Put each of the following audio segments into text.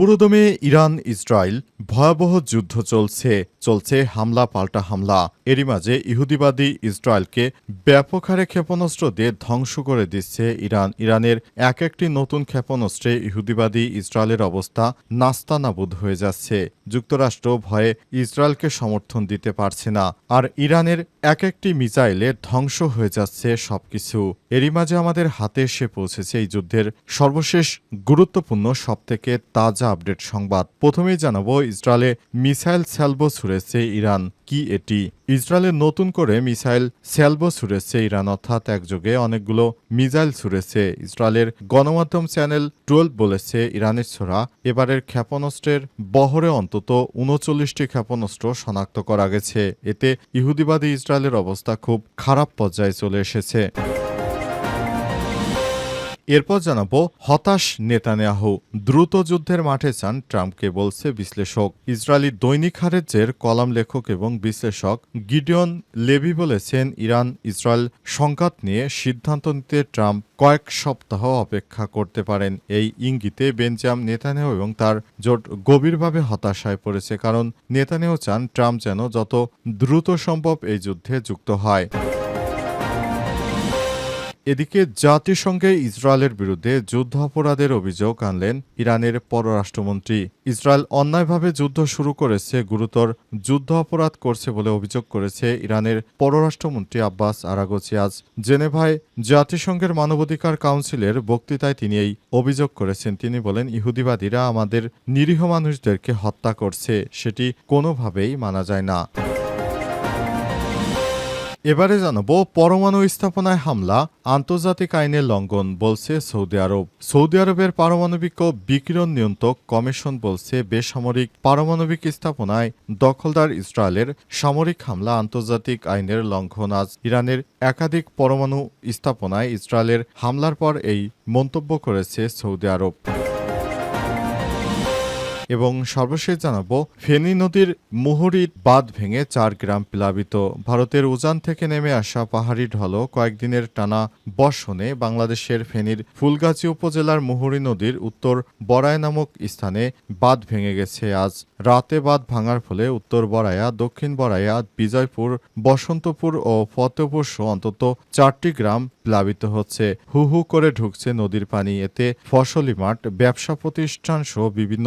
পুরোদমে Iran, Israel ভয়াবহ যুদ্ধ চলছে চলছে হামলা পাল্টা হামলা। এরই মাঝে ইহুদিবাদী ইসরায়েলকে ব্যাপক হারে ক্ষেপণাস্ত্র দিয়ে ধ্বংস করে দিচ্ছে ইরান। ইরানের এক একটি নতুন ক্ষেপণাস্ত্রে ইহুদিবাদী ইসরায়েলের অবস্থা নাস্তানাবুদ হয়ে যাচ্ছে। যুক্তরাষ্ট্র ভয়ে ইসরায়েলকে সমর্থন দিতে পারছে না, আর ইরানের এক একটি মিসাইলে ধ্বংস হয়ে যাচ্ছে সবকিছু। এরই মাঝে আমাদের হাতে এসে পৌঁছেছে এই যুদ্ধের সর্বশেষ গুরুত্বপূর্ণ সবথেকে তাজা আপডেট সংবাদ। প্রথমেই জানাব ইসরায়েলে মিসাইল স্যালবো ছুড়েছে ইরান। কি এটি? ইসরায়েলের নতুন করে মিসাইল স্যালবো ছুড়েছে ইরান, অর্থাৎ একযোগে অনেকগুলো মিসাইল ছুড়েছে। ইসরায়েলের গণমাধ্যম চ্যানেল টুয়েলভ বলেছে, ইরানের ছোড়া এবারের ক্ষেপণাস্ত্রের বহরে অন্তত উনচল্লিশটি ক্ষেপণাস্ত্র শনাক্ত করা গেছে। এতে ইহুদিবাদী ইসরায়েলের অবস্থা খুব খারাপ পর্যায়ে চলে এসেছে। এরপর জানাব, হতাশ নেতানিয়াহু দ্রুত যুদ্ধের মাঠে চান ট্রাম্পকে বলছে বিশ্লেষক। ইসরায়েলি দৈনিক হারেজের কলাম লেখক এবং বিশ্লেষক গিডিয়ন লেভি বলেছেন, ইরান, ইসরায়েল সংঘাত নিয়ে সিদ্ধান্ত নিতে ট্রাম্প কয়েক সপ্তাহ অপেক্ষা করতে পারেন। এই ইঙ্গিতে বেঞ্জাম নেতানিয়াহু এবং তার জোট গভীরভাবে হতাশায় পড়েছে, কারণ নেতানিয়াহু চান ট্রাম্প যেন যত দ্রুত সম্ভব এই যুদ্ধে যুক্ত হয়। এদিকে জাতিসংঘে ইসরায়েলের বিরুদ্ধে যুদ্ধ অপরাধের অভিযোগ আনলেন ইরানের পররাষ্ট্রমন্ত্রী। ইসরায়েল অন্যায়ভাবে যুদ্ধ শুরু করেছে, গুরুতর যুদ্ধ অপরাধ করছে বলে অভিযোগ করেছে ইরানের পররাষ্ট্রমন্ত্রী আব্বাস আরাগোচি আজ জেনেভায় জাতিসংঘের মানবাধিকার কাউন্সিলের বক্তৃতায় তিনি এই অভিযোগ করেছেন। তিনি বলেন, ইহুদিবাদীরা আমাদের নিরীহ মানুষদেরকে হত্যা করছে, সেটি কোনোভাবেই মানা যায় না। এবারে জানাব, পরমাণু স্থাপনায় হামলা, আন্তর্জাতিক আইনের লঙ্ঘন বলছে সৌদি আরব। সৌদি আরবের পারমাণবিক ও বিকিরণ নিয়ন্ত্রক কমিশন বলছে, বেসামরিক পারমাণবিক স্থাপনায় দখলদার ইসরায়েলের সামরিক হামলা আন্তর্জাতিক আইনের লঙ্ঘন। আজ ইরানের একাধিক পরমাণু স্থাপনায় ইসরায়েলের হামলার পর এই মন্তব্য করেছে সৌদি আরব। এবং সর্বশেষ জানাব, ফেনী নদীর মুহুরী বাঁধ ভেঙে চার গ্রাম প্লাবিত। ভারতের উজান থেকে নেমে আসা পাহাড়ি ঢল কয়েকদিনের টানা বর্ষণে বাংলাদেশের ফেনীর ফুলগাজী উপজেলার মুহুরী নদীর উত্তর বরায় নামক স্থানে বাঁধ ভেঙে গেছে। আজ রাতে বাঁধ ভাঙার ফলে উত্তর বরায়া দক্ষিণ বরায়া বিজয়পুর, বসন্তপুর ও ফতেপুর সহ অন্তত চারটি গ্রাম প্লাবিত হচ্ছে। হু হু করে ঢুকছে নদীর পানি। এতে ফসলি মাঠ, ব্যবসা প্রতিষ্ঠান সহ বিভিন্ন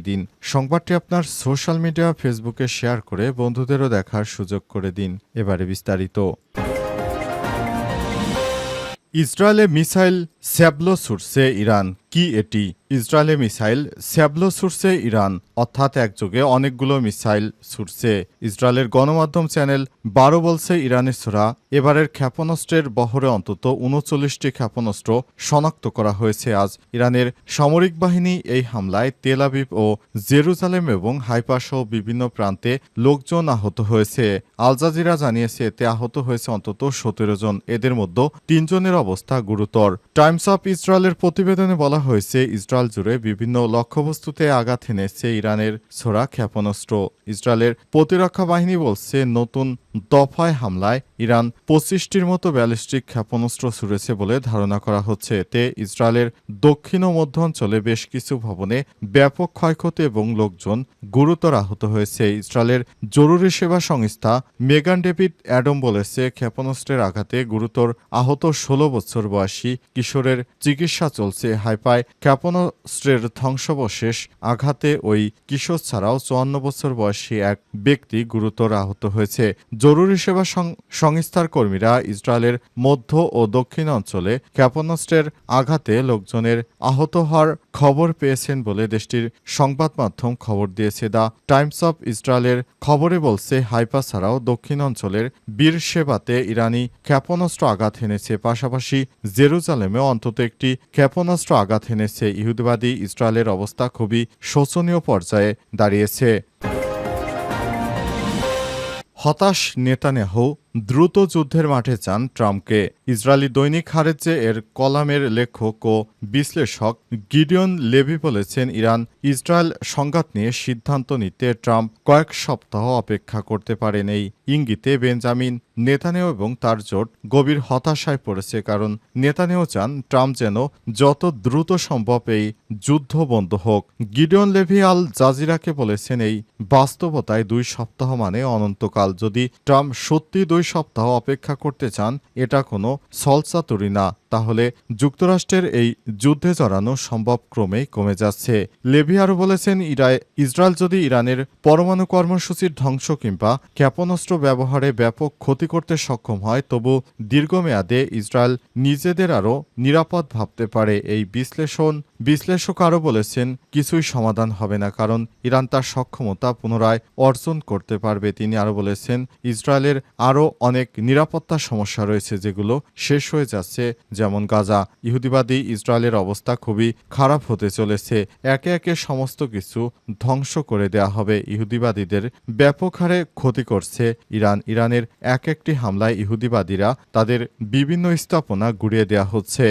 দিন। সংবাদটি আপনার সোশ্যাল মিডিয়া, ফেসবুকে শেয়ার করে বন্ধুদেরও দেখার সুযোগ করে দিন। এবারে বিস্তারিত। ইসরায়েলে মিসাইল স্যাবলো ছুটছে ইরান। কি এটি? ইসরায়েলে মিসাইল স্যাবলো ছুটছে ইরান, অর্থাৎ একযোগে অনেকগুলো মিসাইল ছুটছে। ইসরায়েলের গণমাধ্যম চ্যানেল বারো বলছে, ইরানের ছোড়া এবারের ক্ষেপণাস্ত্রের বহরে অন্তত উনচল্লিশটি ক্ষেপণাস্ত্র শনাক্ত করা হয়েছে আজ। ইরানের সামরিক বাহিনী এই হামলায় তেল আবিব ও জেরুজালেম এবং হাইপা সহ বিভিন্ন প্রান্তে লোকজন আহত হয়েছে। আল জাজিরা জানিয়েছে, এতে আহত হয়েছে অন্তত সতেরো জন। এদের মধ্যে তিনজনের অবস্থা গুরুতর। টাইমস অফ ইসরায়েলের প্রতিবেদনে বলা হয়েছে ইসরায়েল জুড়ে বিভিন্ন লক্ষ্যবস্তুতে আঘাত এনেছে ইরানের ছোড়া ক্ষেপণাস্ত্র। ইসরায়েলের প্রতিরক্ষা বাহিনী বলছে, নতুন দফায় হামলায় ইরান পঁচিশটির মতো ব্যালিস্টিক ক্ষেপণাস্ত্র ছুড়েছে বলে ধারণা করা হচ্ছে। এতে ইসরায়েলের দক্ষিণ ও মধ্য অঞ্চলে বেশ কিছু ভবনে ব্যাপক ক্ষয়ক্ষতি এবং লোকজন গুরুতর আহত হয়েছে। ইসরায়েলের জরুরি সেবা সংস্থা মেগান ডেভিড অ্যাডম বলেছে, ক্ষেপণাস্ত্রের আঘাতে গুরুতর আহত ষোলো বছর বয়সী কিশোরের চিকিৎসা চলছে। হাইপায় ক্ষেপণাস্ত্রের ধ্বংসবশেষ আঘাতে ওই কিশোর ছাড়াও চুয়ান্ন বছর বয়সী এক ব্যক্তি গুরুতর আহত হয়েছে। জরুরি সেবা সংস্থার কর্মীরা ইসরায়েলের মধ্য ও দক্ষিণ অঞ্চলে ক্ষেপণাস্ত্রের আঘাতে লোকজনের আহত হওয়ার খবর পেয়েছেন বলে দেশটির সংবাদ মাধ্যম খবর দিয়েছে। দ্য টাইমস অফ ইসরায়েলের খবরে বলছে, হাইফা ছাড়াও দক্ষিণ অঞ্চলের বীর সেবাতে ইরানি ক্ষেপণাস্ত্র আঘাত হেনেছে পাশাপাশি জেরুজালেমেও অন্তত একটি ক্ষেপণাস্ত্র আঘাত হেনেছে ইহুদিবাদী ইসরায়েলের অবস্থা খুবই শোচনীয় পর্যায়ে দাঁড়িয়েছে। হতাশ নেতানিয়াহু দ্রুত যুদ্ধের মাঠে চান ট্রাম্পকে। ইসরায়েলি দৈনিক হারেজে এর কলামের লেখক ও বিশ্লেষক গিডিয়ন লেভি বলেছেন, ইরান ইসরায়েল সংঘাত নিয়ে সিদ্ধান্ত নিতে ট্রাম্প কয়েক সপ্তাহ অপেক্ষা করতে পারেন। এই ইঙ্গিতে বেঞ্জামিন নেতানেও এবং তার জোট গভীর হতাশায় পড়েছে, কারণ নেতানেও চান ট্রাম্প যেন যত দ্রুত সম্ভব এই যুদ্ধ বন্ধ হোক। গিডিয়ন লেভি আল জাজিরাকে বলেছেন, এই বাস্তবতায় দুই সপ্তাহ মানে অনন্তকাল। যদি ট্রাম্প সত্যি দুই সপ্তাহ অপেক্ষা করতে চান এটা কোনো সলসা তরি না। তাহলে যুক্তরাষ্ট্রের এই যুদ্ধে জড়ানো সম্ভব ক্রমেই কমে যাচ্ছে। লেভি আরও বলেছেন, ইরায়, ইসরায়েল যদি ইরানের পরমাণু কর্মসূচির ধ্বংস কিংবা ক্ষেপণাস্ত্র ব্যবহারে ব্যাপক ক্ষতি করতে সক্ষম হয়, তবু দীর্ঘমেয়াদে ইসরায়েল নিজেদের আরও নিরাপদ ভাবতে পারে। এই বিশ্লেষণ, বিশ্লেষক আরও বলেছেন, কিছুই সমাধান হবে না, কারণ ইরান তার সক্ষমতা পুনরায় অর্জন করতে পারবে। তিনি আরও বলেছেন, ইসরায়েলের আরও অনেক নিরাপত্তা সমস্যা রয়েছে, যেগুলো শেষ হয়ে যাচ্ছে যেমন গাজা। ইহুদিবাদী ইসরায়েলের অবস্থা খুবই খারাপ হতে চলেছে। একে একে সমস্ত কিছু ধ্বংস করে দেয়া হবে। ইহুদিবাদীদের ব্যাপক হারে ক্ষতি করছে ইরান। ইরানের এক একটি হামলায় ইহুদিবাদীরা তাদের বিভিন্ন স্থাপনা গুড়িয়ে দেয়া হচ্ছে।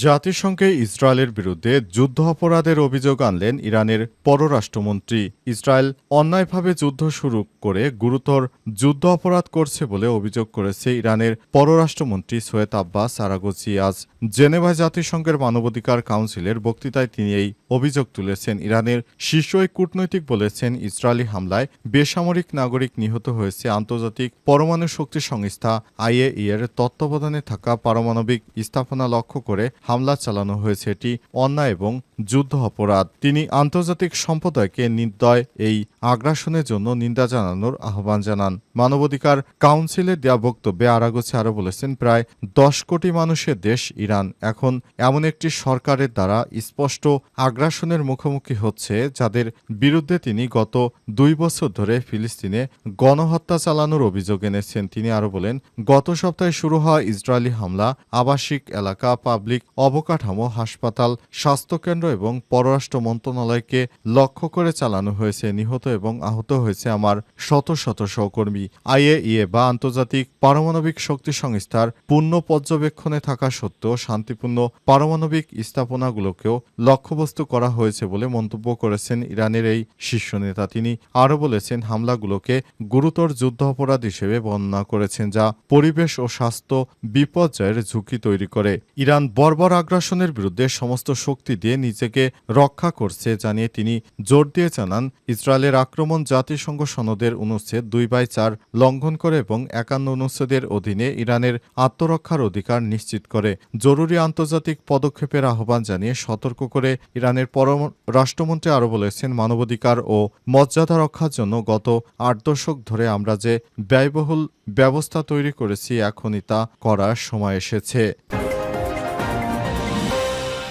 জাতিসংঘে ইসরায়েলের বিরুদ্ধে যুদ্ধ অপরাধের অভিযোগ আনলেন ইরানের পররাষ্ট্রমন্ত্রী। ইসরায়েল অন্যায়ভাবে যুদ্ধ শুরু করে গুরুতর যুদ্ধ অপরাধ করছে বলে অভিযোগ করেছে ইরানের পররাষ্ট্রমন্ত্রী সৈয়দ আব্বাস আরাগোচি আজ জেনেভায় জাতিসংঘের মানবাধিকার কাউন্সিলের বক্তৃতায় তিনি এই অভিযোগ তুলেছেন। ইরানের শীর্ষ এক কূটনৈতিক বলেছেন, ইসরায়েলি হামলায় বেসামরিক নাগরিক নিহত হয়েছে আন্তর্জাতিক পরমাণু শক্তি সংস্থা আইএই এর তত্ত্বাবধানে থাকা পারমাণবিক স্থাপনা লক্ষ্য করে হামলা চালানো হয়েছে এটি অন্যায় এবং যুদ্ধ অপরাধ। তিনি আন্তর্জাতিক সম্প্রদায়কে নির্দয় এই আগ্রাসনের জন্য নিন্দা জানানোর আহ্বান জানান। মানবাধিকার কাউন্সিলের দেওয়া বক্তব্যে আরাগোছে আরও বলেছেন, প্রায় দশ কোটি মানুষের দেশ ইরান। এখন এমন একটি সরকারের দ্বারা স্পষ্ট আগ্রাসনের মুখোমুখি হচ্ছে, যাদের বিরুদ্ধে তিনি গত দুই বছর ধরে ফিলিস্তিনে গণহত্যা চালানোর অভিযোগ এনেছেন। তিনি আরও বলেন, গত সপ্তাহে শুরু হওয়া ইসরায়েলি হামলা আবাসিক এলাকা, পাবলিক অবকাঠামো, হাসপাতাল, স্বাস্থ্যকেন্দ্র এবং পররাষ্ট্র মন্ত্রণালয়কে লক্ষ্য করে চালানো হয়েছে, নিহত এবং আহত হয়েছে আমার শত শত সহকর্মী। আইএইএ বা আন্তর্জাতিক পারমাণবিক শক্তি সংস্থার পূর্ণ পর্যবেক্ষণে থাকা সত্ত্বেও শান্তিপূর্ণ পারমাণবিক স্থাপনাগুলোকেও লক্ষ্যবস্তু করা হয়েছে বলে মন্তব্য করেছেন ইরানের এই শীর্ষ নেতা। তিনি আরও বলেছেন, হামলাগুলোকে গুরুতর যুদ্ধ অপরাধ হিসেবে বর্ণনা করেছেন, যা পরিবেশ ও স্বাস্থ্য বিপর্যয়ের ঝুঁকি তৈরি করে। ইরান বর্বর আগ্রাসনের বিরুদ্ধে সমস্ত শক্তি দিয়ে নিজেকে রক্ষা করছে জানিয়ে তিনি জোর দিয়ে জানান। ইসরায়েলের আক্রমণ জাতিসংঘ সনদের অনুচ্ছেদ দুই বাই চার লঙ্ঘন করে এবং একান্ন অনুচ্ছেদের অধীনে ইরানের আত্মরক্ষার অধিকার নিশ্চিত করে। জরুরি আন্তর্জাতিক পদক্ষেপের আহ্বান জানিয়ে সতর্ক করে ইরানের পরম রাষ্ট্রমন্ত্রী আরও বলেছেন, মানবাধিকার ও মর্যাদা রক্ষার জন্য গত আট দশক ধরে আমরা যে ব্যয়বহুল ব্যবস্থা তৈরি করেছি, এখনই তা করার সময় এসেছে।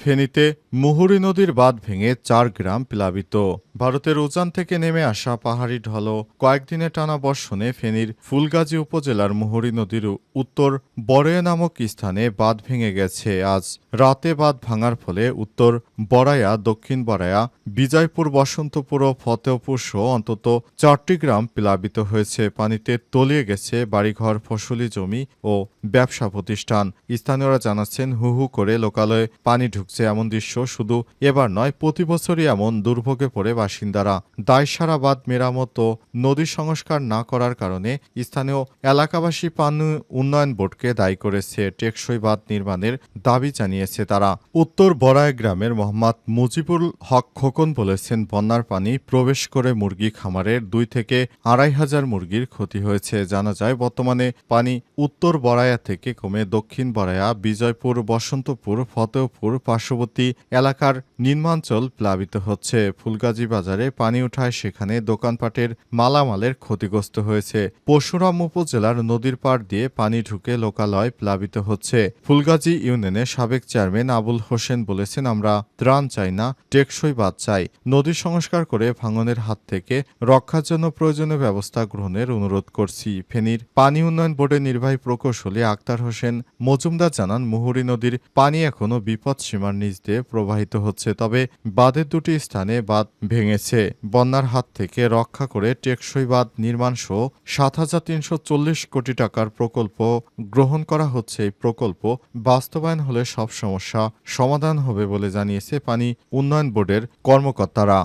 ফেনীতে মুহুরী নদীর বাঁধ ভেঙে চার গ্রাম প্লাবিত। ভারতের উজান থেকে নেমে আসা পাহাড়ি ঢল কয়েকদিনে টানা বর্ষণে ফেনীর ফুলগাজী উপজেলার মুহুরী নদীর উত্তর বড়য়া নামক স্থানে বাঁধ ভেঙে গেছে। আজ রাতে বাঁধ ভাঙার ফলে উত্তর বড়ায়া দক্ষিণ বড়াইয়া, বিজয়পুর, বসন্তপুর ও ফতেহপুর সহ অন্তত চারটি গ্রাম প্লাবিত হয়েছে। পানিতে তলিয়ে গেছে বাড়িঘর, ফসলি জমি ও ব্যবসা প্রতিষ্ঠান। স্থানীয়রা জানাচ্ছেন, হু হু করে লোকালয়ে পানি ঢুকছে এমন দৃশ্য শুধু এবার নয়, প্রতি বছরই এমন দুর্ভোগে পড়ে বাসিন্দারা দায়সারা বাঁধ মেরামত ও নদী সংস্কার না করার কারণে স্থানীয় এলাকাবাসী পানি উন্নয়ন বোর্ডকে দায়ী করেছে টেকসই বাঁধ নির্মাণের দাবি জানিয়েছে তারা। উত্তর বড়াই গ্রামের মোহাম্মদ মুজিবুল হক খোকন বলেছেন, বন্যার পানি প্রবেশ করে মুরগি খামারের দুই থেকে আড়াই হাজার মুরগির ক্ষতি হয়েছে। জানা যায়, বর্তমানে পানি উত্তর বড়াইয়া থেকে কমে দক্ষিণ বড়াইয়া, বিজয়পুর, বসন্তপুর, ফতেহপুর পার্শ্ববর্তী এলাকার নিম্নাঞ্চল প্লাবিত হচ্ছে। ফুলগাজী বাজারে পানি উঠায় সেখানে দোকানপাটের মালামালের ক্ষতিগ্রস্ত হয়েছে। পরশুরাম উপজেলার নদীর পাড় দিয়ে পানি ঢুকে লোকালয় প্লাবিত হচ্ছে। ফুলগাজী ইউনিয়নের সাবেক চেয়ারম্যান আবুল হোসেন বলেছেন, আমরা ত্রাণ চাই না, টেকসই বাদ চাই। নদী সংস্কার করে ভাঙনের হাত থেকে রক্ষার জন্য প্রয়োজনীয় ব্যবস্থা গ্রহণের অনুরোধ করছি। ফেনীর পানি উন্নয়ন বোর্ডের নির্বাহী প্রকৌশলী আক্তার হোসেন মজুমদার জানান, মুহুরী নদীর পানি এখনও বিপদ সীমার নিচ দিয়ে প্রবাহিত হচ্ছে। তবে বাঁধের দুটি স্থানে বাঁধ ভেঙেছে। বন্যার হাত থেকে রক্ষা করে টেকসই বাঁধ নির্মাণ সহ সাত হাজার তিনশো চল্লিশ কোটি টাকার প্রকল্প গ্রহণ করা হচ্ছে। এই প্রকল্প বাস্তবায়ন হলে সব সমস্যা সমাধান হবে বলে জানিয়েছে পানি উন্নয়ন বোর্ডের কর্মকর্তারা।